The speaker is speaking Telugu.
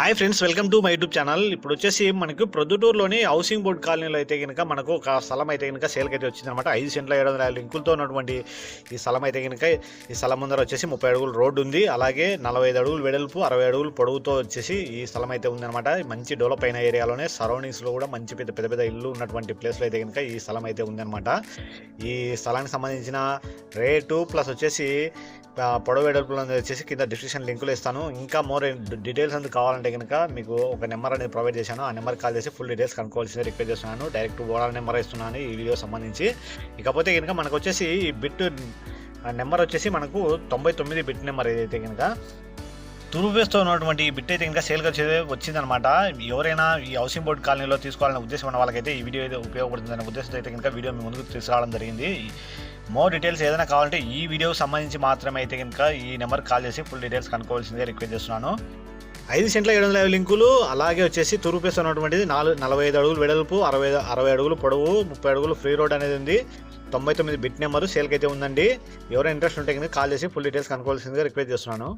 Hi friends welcome to my YouTube channel. ఇప్పుడు వచ్చేసి మనకు ప్రొద్దుటూరులోని హౌసింగ్ బోర్డ్ కాలనీలో అయితే కనుక మనకు ఒక స్థలం అయితే కనుక సేల్కి అయితే వచ్చిందనమాట ఐదు సెంట్ల ఏడు వందల యాభై లింకులతో ఉన్నటువంటి ఈ స్థలం అయితే కనుక ఈ స్థలం ముందర వచ్చేసి ముప్పై అడుగులు రోడ్డు ఉంది. అలాగే నలభై ఐదు అడుగులు వెడల్పు అరవై అడుగులు పొడవుతో వచ్చేసి ఈ స్థలం అయితే ఉందన్నమాట. మంచి డెవలప్ అయిన ఏరియాలోనే సరౌండింగ్స్లో కూడా మంచి పెద్ద పెద్ద పెద్ద ఇల్లు ఉన్నటువంటి ప్లేస్లో అయితే కనుక ఈ స్థలం అయితే ఉందన్నమాట. ఈ స్థలానికి సంబంధించిన రేటు ప్లస్ వచ్చేసి పొడవు వెడల్పులో వచ్చేసి కింద డిస్క్రిప్షన్ లింకులు ఇస్తాను. ఇంకా మోర్ డీటెయిల్స్ అందుకు కావాలంటే కనుక మీకు ఒక నెంబర్ అనేది ప్రొవైడ్ చేశాను. ఆ నెంబర్ కాల్ చేసి ఫుల్ డీటెయిల్స్ కనుక్కోవాల్సింది రిక్వెస్ట్ చేస్తున్నాను. డైరెక్ట్ ఓవరాల్ నెంబర్ ఇస్తున్నాను ఈ వీడియో సంబంధించి. ఇకపోతే కనుక మనకు వచ్చేసి ఈ బిట్ నెంబర్ వచ్చేసి మనకు తొంభై తొమ్మిది బిట్ నెంబర్ ఏదైతే కనుక తురుపేస్తో ఉన్నటువంటి ఈ బిట్ అయితే ఇంకా సేల్గా వచ్చేది వచ్చిందనమాట. ఎవరైనా ఈ హౌసింగ్ బోర్డ్ కాలనీలో తీసుకోవాలనే ఉద్దేశం ఉన్న వాళ్ళకైతే ఈ వీడియో అయితే ఉపయోగపడుతుందనే ఉద్దేశంతో అయితే కనుక వీడియో మీ ముందుకు తీసుకురావడం జరిగింది. మోర్ డీటెయిల్స్ ఏదైనా కావాలంటే ఈ వీడియోకి సంబంధించి మాత్రమే అయితే కనుక ఈ నెంబర్ కాల్ చేసి ఫుల్ డీటెయిల్స్ కనుక్కోవాల్సిందే రిక్వెస్ట్ చేస్తున్నాను. ఐదు సెంట్ల ఏడు వందల యాభై లింకులు అలాగే వచ్చేసి తూర్పుపేస్ ఉన్నటువంటిది నాలుగు నలభై ఐదు అడుగులు వెడల్పు అరవై అరవై అడుగులు పొడవు ముప్పై అడుగులు ఫ్రీ రోడ్ అనేది ఉంది. తొంభై తొమ్మిది బిట్ నెంబర్ సేల్కి అయితే ఉందండి. ఎవరైనా ఇంట్రెస్ట్ ఉంటే కనుక కాల్ చేసి ఫుల్ డీటెయిల్స్ కనుక్కోవాల్సిందిగా రిక్వెస్ట్ చేస్తున్నాను.